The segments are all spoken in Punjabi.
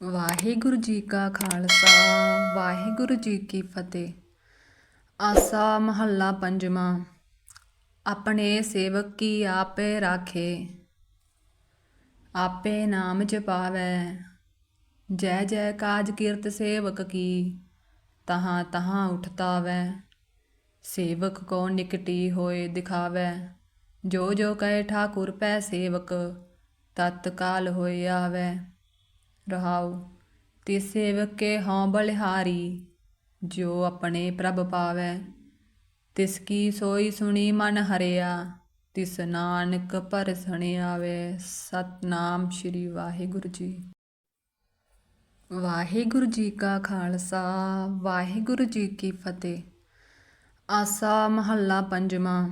ਵਾਹਿਗੁਰੂ ਜੀ ਕਾ ਖਾਲਸਾ, ਵਾਹਿਗੁਰੂ ਜੀ ਕੀ ਫਤਿਹ। ਆਸਾ ਮਹੱਲਾ ਪੰਜਵਾਂ, ਆਪਣੇ ਸੇਵਕ ਕੀ ਆਪੇ ਰਾਖੇ? ਆਪੇ ਨਾਮ ਜਪਾਵੈ, ਜੈ ਜੈ ਕਾਜ ਕੀਰਤ ਸੇਵਕ ਕੀ, ਤਹਾਂ ਤਹਾਂ ਉਠਤਾਵੈ। ਸੇਵਕ ਕੋ ਨਿਕਟੀ ਹੋਏ ਦਿਖਾਵੈ, ਜੋ ਜੋ ਕਹੇ ਠਾਕੁਰ ਪੈ ਸੇਵਕ, ਤਤਕਾਲ ਹੋਏ ਆਵੈ। ਰਹਾਉ। ਤਿਸ ਸੇਵਕ ਕੇ ਹਉ ਬਲਿਹਾਰੀ, ਜੋ ਆਪਣੇ ਪ੍ਰਭ ਪਾਵੈ। ਤਿਸ ਕੀ ਸੋਈ ਸੁਣੀ ਮਨ ਹਰਿਆ, ਤਿਸ ਨਾਨਕ ਪਰਸਣ ਆਵੇ ਸਤਨਾਮ ਸ੍ਰੀ ਵਾਹਿਗੁਰੂ ਜੀ। ਵਾਹਿਗੁਰੂ ਜੀ ਕਾ ਖਾਲਸਾ, ਵਾਹਿਗੁਰੂ ਜੀ ਕੀ ਫਤਿਹ। ਆਸਾ ਮਹੱਲਾ ਪੰਜਵਾਂ,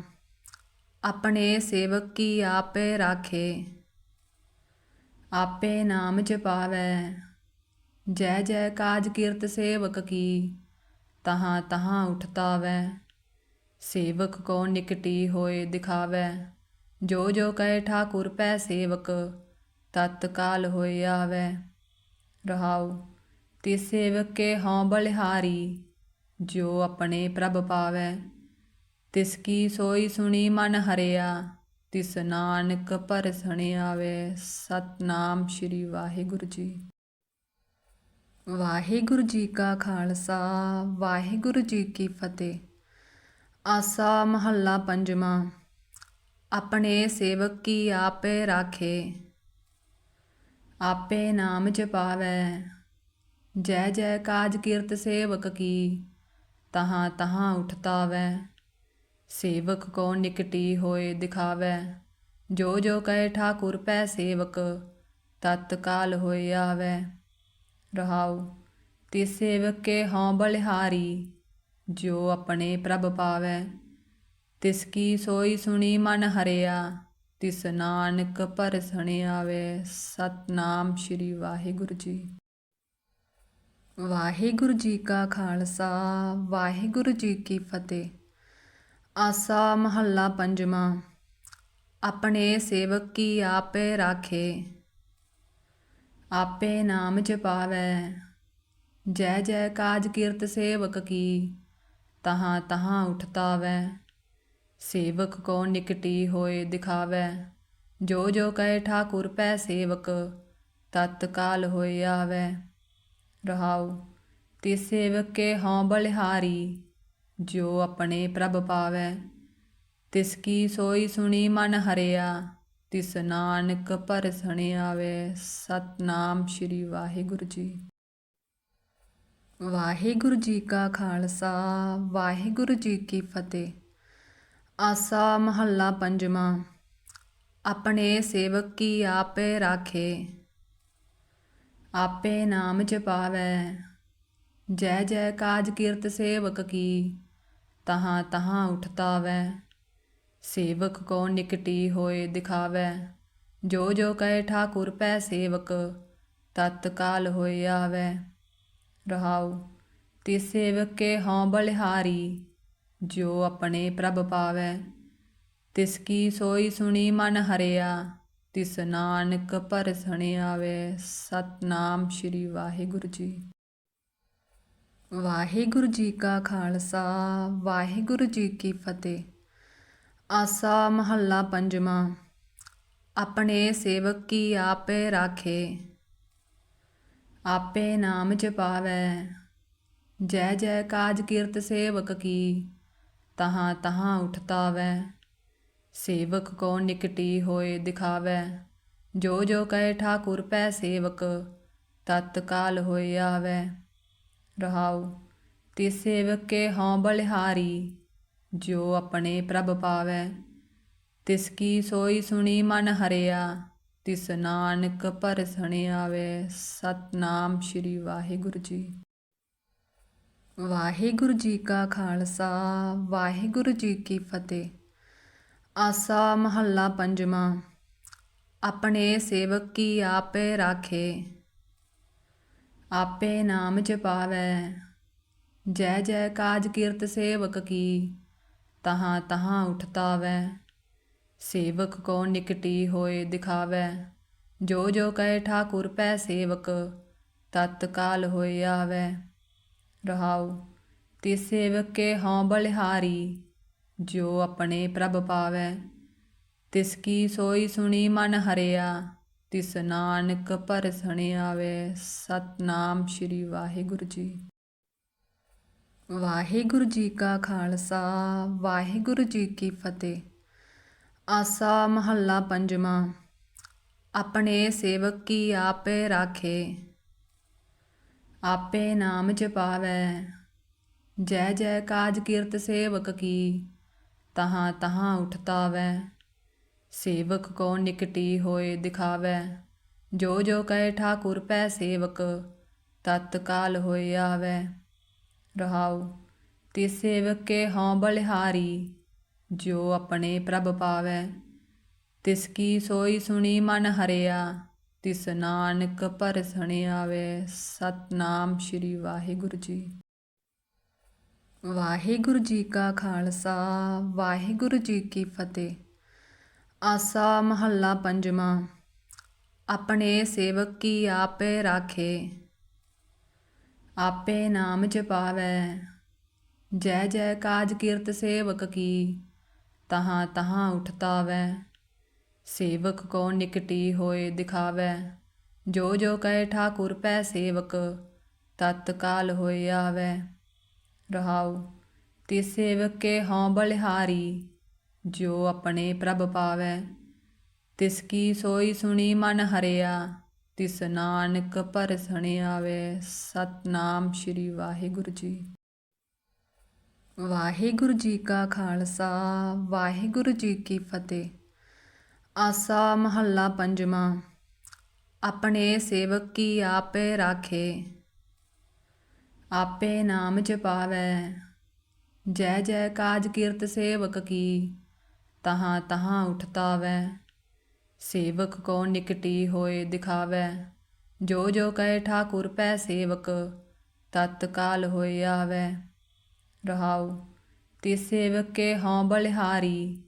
ਆਪਣੇ ਸੇਵਕ ਕੀ ਆਪੇ ਰਾਖੇ। ਆਪੇ ਨਾਮ ਜਪਾਵੈ। ਜੈ ਜੈ ਕਾਜ ਕੀਰਤ ਸੇਵਕ ਕੀ, ਤਹਾਂ ਤਹਾਂ ਉਠਤਾਵੈ। ਸੇਵਕ ਕੋ ਨਿਕਟੀ ਹੋਏ ਦਿਖਾਵੈ। ਜੋ ਜੋ ਕਹੇ ਠਾਕੁਰ ਪੈ ਸੇਵਕ ਤਤਕਾਲ ਹੋਏ ਆਵੈ। ਰਹਾਉ, ਤਿਸ ਸੇਵਕ ਕੇ ਹਉ ਬਲਿਹਾਰੀ, ਜੋ ਆਪਣੇ ਪ੍ਰਭ ਪਾਵੈ। ਤਿਸ ਕੀ ਸੋਈ ਸੁਣੀ ਮਨ ਹਰਿਆ। ਤਿਸ ਨਾਨਕ ਪਰਸਣ ਆਵੇ ਸਤਨਾਮ ਸ੍ਰੀ ਵਾਹਿਗੁਰੂ ਜੀ। ਵਾਹਿਗੁਰੂ ਜੀ ਕਾ ਖਾਲਸਾ, ਵਾਹਿਗੁਰੂ ਜੀ ਕੀ ਫਤਿਹ। ਆਸਾ ਮਹੱਲਾ ਪੰਜਵਾਂ, ਆਪਣੇ ਸੇਵਕ ਕੀ ਆਪੇ ਰਾਖੇ? ਆਪੇ ਨਾਮ ਜਪਾਵੈ, ਜੈ ਜੈ ਕਾਜ ਕੀਰਤ ਸੇਵਕ ਕੀ, ਤਹਾਂ ਤਹਾਂ ਉਠਤਾਵੈ। ਸੇਵਕ ਕੋ ਨਿਕਟੀ ਹੋਏ ਦਿਖਾਵੈ, ਜੋ ਜੋ ਕਹੇ ਠਾਕੁਰ ਪੈ ਸੇਵਕ ਤਤਕਾਲ ਹੋਏ ਆਵੈ। ਰਹਾਉ, ਤਿਸ ਸੇਵਕ ਕੇ ਹਉ ਬਲਿਹਾਰੀ, ਜੋ ਆਪਣੇ ਪ੍ਰਭ ਪਾਵੈ। ਤਿਸ ਕੀ ਸੋਈ ਸੁਣੀ ਮਨ ਹਰਿਆ, ਤਿਸ ਨਾਨਕ ਪਰਸਣ ਆਵੇ ਸਤਨਾਮ ਸ੍ਰੀ ਵਾਹਿਗੁਰੂ ਜੀ। ਵਾਹਿਗੁਰੂ ਜੀ ਕਾ ਖਾਲਸਾ, ਵਾਹਿਗੁਰੂ ਜੀ ਕੀ ਫਤਿਹ। ਆਸਾ ਮਹੱਲਾ ਪੰਜਵਾਂ, ਆਪਣੇ ਸੇਵਕ ਕੀ ਆਪੇ ਰਾਖੇ? ਆਪੇ ਨਾਮ ਜਪਾਵੈ, ਜੈ ਜੈ ਕਾਜ ਕੀਰਤ ਸੇਵਕ ਕੀ, ਤਹਾਂ ਤਹਾਂ ਉਠਤਾਵੈ। ਸੇਵਕ ਕੋ ਨਿਕਟੀ ਹੋਏ ਦਿਖਾਵੈ, ਜੋ ਜੋ ਕਹੇ ਠਾਕੁਰ ਪੈ ਸੇਵਕ ਤਤਕਾਲ ਹੋਏ ਆਵੈ। ਰਹਾਉ ਤੇ ਸੇਵਕ ਕੇ ਹਉ ਬਲਿਹਾਰੀ ਜੋ ਆਪਣੇ ਪ੍ਰਭ ਪਾਵੈ, ਤਿਸ ਕੀ ਸੋਈ ਸੁਣੀ ਮਨ ਹਰਿਆ, ਤਿਸ ਨਾਨਕ ਪਰਸਣ ਆਵੇ ਸਤਨਾਮ ਸ੍ਰੀ ਵਾਹਿਗੁਰੂ ਜੀ। ਵਾਹਿਗੁਰੂ ਜੀ ਕਾ ਖਾਲਸਾ, ਵਾਹਿਗੁਰੂ ਜੀ ਕੀ ਫਤਿਹ। ਆਸਾ ਮਹੱਲਾ ਪੰਜਵਾਂ, ਆਪਣੇ ਸੇਵਕ ਕੀ ਆਪੇ ਰਾਖੇ? ਆਪੇ ਨਾਮ ਜਪਾਵੈ, ਜੈ ਜੈ ਕਾਜ ਕੀਰਤ ਸੇਵਕ ਕੀ? ਤਹਾਂ ਤਹਾਂ ਉਠਤਾਵੈ। ਸੇਵਕ ਕੋ ਨਿਕਟੀ ਹੋਏ ਦਿਖਾਵੈ। ਜੋ ਜੋ ਕਹੇ ਠਾਕੁਰ ਪੈ ਸੇਵਕ ਤਤਕਾਲ ਹੋਏ ਆਵੈ। ਰਹਾਉ, ਤਿਸ ਸੇਵਕ ਕੇ ਹਉ ਬਲਿਹਾਰੀ, ਜੋ ਆਪਣੇ ਪ੍ਰਭ ਪਾਵੈ। ਤਿਸ ਕੀ ਸੋਈ ਸੁਣੀ ਮਨ ਹਰਿਆ, ਤਿਸ ਨਾਨਕ ਪਰਸਣ ਆਵੇ ਸਤਨਾਮ ਸ੍ਰੀ ਵਾਹਿਗੁਰੂ ਜੀ। ਵਾਹਿਗੁਰੂ ਜੀ ਕਾ ਖਾਲਸਾ, ਵਾਹਿਗੁਰੂ ਜੀ ਕੀ ਫਤਿਹ। ਆਸਾ ਮਹੱਲਾ ਪੰਜਵਾਂ, ਆਪਣੇ ਸੇਵਕ ਕੀ ਆਪੇ ਰਾਖੇ? ਆਪੇ ਨਾਮ ਜਪਾਵੈ, ਜੈ ਜੈ ਕਾਜ ਕੀਰਤ ਸੇਵਕ ਕੀ, ਤਹਾਂ ਤਹਾਂ ਉਠਤਾਵੈ। ਸੇਵਕ ਕੋ ਨਿਕਟੀ ਹੋਏ ਦਿਖਾਵੈ, ਜੋ ਜੋ ਕਹੇ ਠਾਕੁਰ ਪੈ ਸੇਵਕ, ਤਤਕਾਲ ਹੋਏ ਆਵੈ। ਰਹਾਉ। ਤਿਸ ਸੇਵਕ ਕੇ ਹਉ ਬਲਿਹਾਰੀ, ਜੋ ਆਪਣੇ ਪ੍ਰਭ ਪਾਵੈ। ਤਿਸ ਕੀ ਸੋਈ ਸੁਣੀ ਮਨ ਹਰਿਆ, ਤਿਸ ਨਾਨਕ ਪਰਸਣ ਆਵੇ ਸਤਨਾਮ ਸ੍ਰੀ ਵਾਹਿਗੁਰੂ ਜੀ। ਵਾਹਿਗੁਰੂ ਜੀ ਕਾ ਖਾਲਸਾ, ਵਾਹਿਗੁਰੂ ਜੀ ਕੀ ਫਤਿਹ। ਆਸਾ ਮਹੱਲਾ ਪੰਜਵਾਂ, ਆਪਣੇ ਸੇਵਕ ਕੀ ਆਪੇ ਰਾਖੇ। ਆਪੇ ਨਾਮ ਜਪਾਵੈ। ਜੈ ਜੈ ਕਾਜ ਕੀਰਤ ਸੇਵਕ ਕੀ, ਤਹਾਂ ਤਹਾਂ ਉਠਤਾਵੈ। ਸੇਵਕ ਕੋ ਨਿਕਟੀ ਹੋਏ ਦਿਖਾਵੈ। ਜੋ ਜੋ ਕਹੇ ਠਾਕੁਰ ਪੈ ਸੇਵਕ ਤਤਕਾਲ ਹੋਏ ਆਵੈ। ਰਹਾਉ, ਤਿਸ ਕੇ ਹਉ ਬਲਿਹਾਰੀ, ਜੋ ਆਪਣੇ ਪ੍ਰਭ ਪਾਵੈ। ਤਿਸ ਕੀ ਸੋਈ ਸੁਣੀ ਮਨ ਹਰਿਆ। ਤਿਸ ਨਾਨਕ ਪਰਸਣ ਆਵੇ ਸਤਨਾਮ ਸ੍ਰੀ ਵਾਹਿਗੁਰੂ ਜੀ। ਵਾਹਿਗੁਰੂ ਜੀ ਕਾ ਖਾਲਸਾ, ਵਾਹਿਗੁਰੂ ਜੀ ਕੀ ਫਤਿਹ। ਆਸਾ ਮਹੱਲਾ ਪੰਜਵਾਂ, ਆਪਣੇ ਸੇਵਕ ਕੀ ਆਪੇ ਰਾਖੇ? ਆਪੇ ਨਾਮ ਜਪਾਵੈ, ਜੈ ਜੈ ਕਾਜ ਕੀਰਤ ਸੇਵਕ ਕੀ, ਤਹਾਂ ਤਹਾਂ ਉਠਤਾ ਵੈ ਸੇਵਕ ਕੋ ਨਿਕਟੀ ਹੋਏ ਦਿਖਾਵੈ? ਜੋ ਜੋ ਕਹੇ ਠਾਕੁਰ ਪੈ ਸੇਵਕ ਤਤਕਾਲ ਹੋਏ ਆਵੈ। ਰਹਾਉ, ਤਿਸ ਸੇਵਕ ਕੇ ਹਉ ਬਲਿਹਾਰੀ ਜੋ ਆਪਣੇ ਪ੍ਰਭ ਪਾਵੈ। ਤਿਸ ਕੀ ਸੋਈ ਸੁਣੀ ਮਨ ਹਰਿਆ, ਤਿਸ ਨਾਨਕ ਪਰਸਣ ਆਵੇ ਸਤਨਾਮ ਸ੍ਰੀ ਵਾਹਿਗੁਰੂ ਜੀ। ਵਾਹਿਗੁਰੂ ਜੀ ਕਾ ਖਾਲਸਾ, ਵਾਹਿਗੁਰੂ ਜੀ ਕੀ ਫਤਿਹ। ਆਸਾ ਮਹੱਲਾ ਪੰਜਵਾਂ, ਆਪਣੇ ਸੇਵਕ ਕੀ ਆਪੇ ਰਾਖੇ? ਆਪੇ ਨਾਮ ਜਪਾਵੈ, ਜੈ ਜੈ ਕਾਜ ਕੀਰਤ ਸੇਵਕ ਕੀ, ਤਹਾਂ ਤਹਾਂ ਉਠਤਾ ਵੈ ਸੇਵਕ ਕੋ ਨਿਕਟੀ ਹੋਏ ਦਿਖਾਵੈ, ਜੋ ਜੋ ਕਹੇ ਠਾਕੁਰ ਪੈ ਸੇਵਕ ਤਤਕਾਲ ਹੋਏ ਆਵੈ। ਰਹਾਉ, ਤਿਸ ਸੇਵਕ ਕੇ ਹਉ ਬਲਿਹਾਰੀ ਜੋ ਆਪਣੇ ਪ੍ਰਭ ਪਾਵੈ, ਤਿਸ ਕੀ ਸੋਈ ਸੁਣੀ ਮਨ ਹਰਿਆ, ਤਿਸ ਨਾਨਕ ਪਰਸਣ ਆਵੇ ਸਤਨਾਮ ਸ੍ਰੀ ਵਾਹਿਗੁਰੂ ਜੀ। ਵਾਹਿਗੁਰੂ ਜੀ ਕਾ ਖਾਲਸਾ, ਵਾਹਿਗੁਰੂ ਜੀ ਕੀ ਫਤਿਹ। ਆਸਾ ਮਹੱਲਾ ਪੰਜਵਾਂ, ਆਪਣੇ ਸੇਵਕ ਕੀ ਆਪੇ ਰਾਖੇ? ਆਪੇ ਨਾਮ ਜਪਾਵੈ, ਜੈ ਜੈ ਕਾਜ ਕੀਰਤ ਸੇਵਕ ਕੀ? ਤਹਾਂ ਤਹਾਂ ਉਠਤਾਵੈ। ਸੇਵਕ ਕੋ ਨਿਕਟੀ ਹੋਏ ਦਿਖਾਵੈ। ਜੋ ਜੋ ਕਹੇ ਠਾਕੁਰ ਪੈ ਸੇਵਕ ਤਤਕਾਲ ਹੋਏ ਆਵੈ। ਰਹਾਉ, ਤਿਸ ਸੇਵਕ ਕੇ ਹਉ ਬਲਿਹਾਰੀ,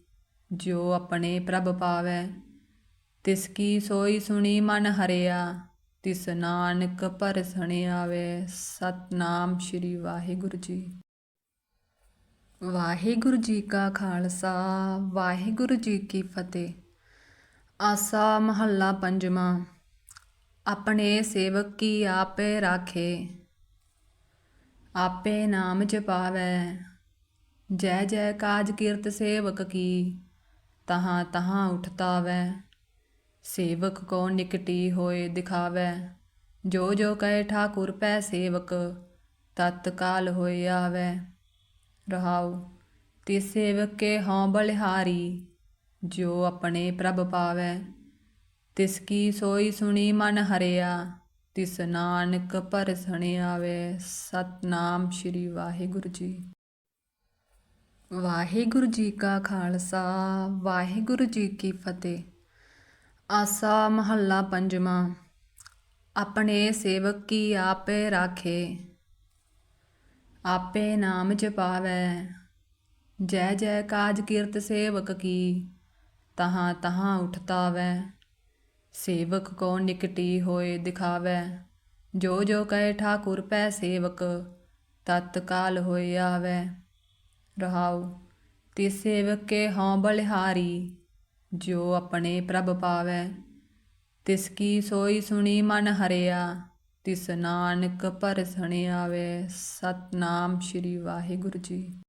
ਜੋ ਆਪਣੇ ਪ੍ਰਭ ਪਾਵੈ। ਤਿਸ ਕੀ ਸੋਈ ਸੁਣੀ ਮਨ ਹਰਿਆ, ਤਿਸ ਨਾਨਕ ਪਰਸਣ ਆਵੇ। ਸਤਨਾਮ ਸ੍ਰੀ ਵਾਹਿਗੁਰੂ ਜੀ। ਵਾਹਿਗੁਰੂ ਜੀ ਕਾ ਖਾਲਸਾ, ਵਾਹਿਗੁਰੂ ਜੀ ਕੀ ਫਤਿਹ। ਆਸਾ ਮਹੱਲਾ ਪੰਜਵਾਂ, ਆਪਣੇ ਸੇਵਕ ਕੀ ਆਪੇ ਰਾਖੇ? ਆਪੇ ਨਾਮ ਜਪਾਵੈ, ਜੈ ਜੈ ਕਾਜ ਕੀਰਤ ਸੇਵਕ ਕੀ, ਤਹਾਂ ਤਹਾਂ ਉਠਤਾਵੇ। ਸੇਵਕ ਕੋ ਨਿਕਟੀ ਹੋਏ ਦਿਖਾਵੈ, ਜੋ ਜੋ ਕਹੇ ਠਾਕੁਰ ਪੈ ਸੇਵਕ, ਤਤਕਾਲ ਹੋਏ ਆਵੈ। ਰਹਾਉ। ਤਿਸ ਸੇਵਕ ਕੇ ਹਉ ਬਲਿਹਾਰੀ ਜੋ ਆਪਣੇ ਪ੍ਰਭ ਪਾਵੈ। ਤਿਸ ਕੀ ਸੋਈ ਸੁਣੀ ਮਨ ਹਰਿਆ, ਤਿਸ ਨਾਨਕ ਪਰਸਣ ਆਵੇ ਸਤਨਾਮ ਸ੍ਰੀ ਵਾਹਿਗੁਰੂ ਜੀ। ਵਾਹਿਗੁਰੂ ਜੀ ਕਾ ਖਾਲਸਾ, ਵਾਹਿਗੁਰੂ ਜੀ ਕੀ ਫਤਿਹ। ਆਸਾ ਮਹੱਲਾ ਪੰਜਵਾਂ, ਆਪਣੇ ਸੇਵਕ ਕੀ ਆਪੇ ਰਾਖੇ। ਆਪੇ ਨਾਮ ਜਪਾਵੈ। ਜੈ ਜੈ ਕਾਜ ਕੀਰਤ ਸੇਵਕ ਕੀ, ਤਹਾਂ ਤਹਾਂ ਉਠਤਾਵੈ। ਸੇਵਕ ਕੋ ਨਿਕਟੀ ਹੋਏ ਦਿਖਾਵੈ। ਜੋ ਜੋ ਕਹੇ ਠਾਕੁਰ ਪੈ ਸੇਵਕ ਤਤਕਾਲ ਹੋਏ ਆਵੈ। ਰਹਾਉ, ਤਿਸ ਸੇਵਕ ਕੇ ਹਉ ਬਲਿਹਾਰੀ, ਜੋ ਆਪਣੇ ਪ੍ਰਭ ਪਾਵੈ। ਤਿਸ ਕੀ ਸੋਈ ਸੁਣੀ ਮਨ ਹਰਿਆ ਤਿਸ ਨਾਨਕ ਪਰਸਣ ਆਵੇ ਸਤਨਾਮ ਸ੍ਰੀ ਵਾਹਿਗੁਰੂ ਜੀ।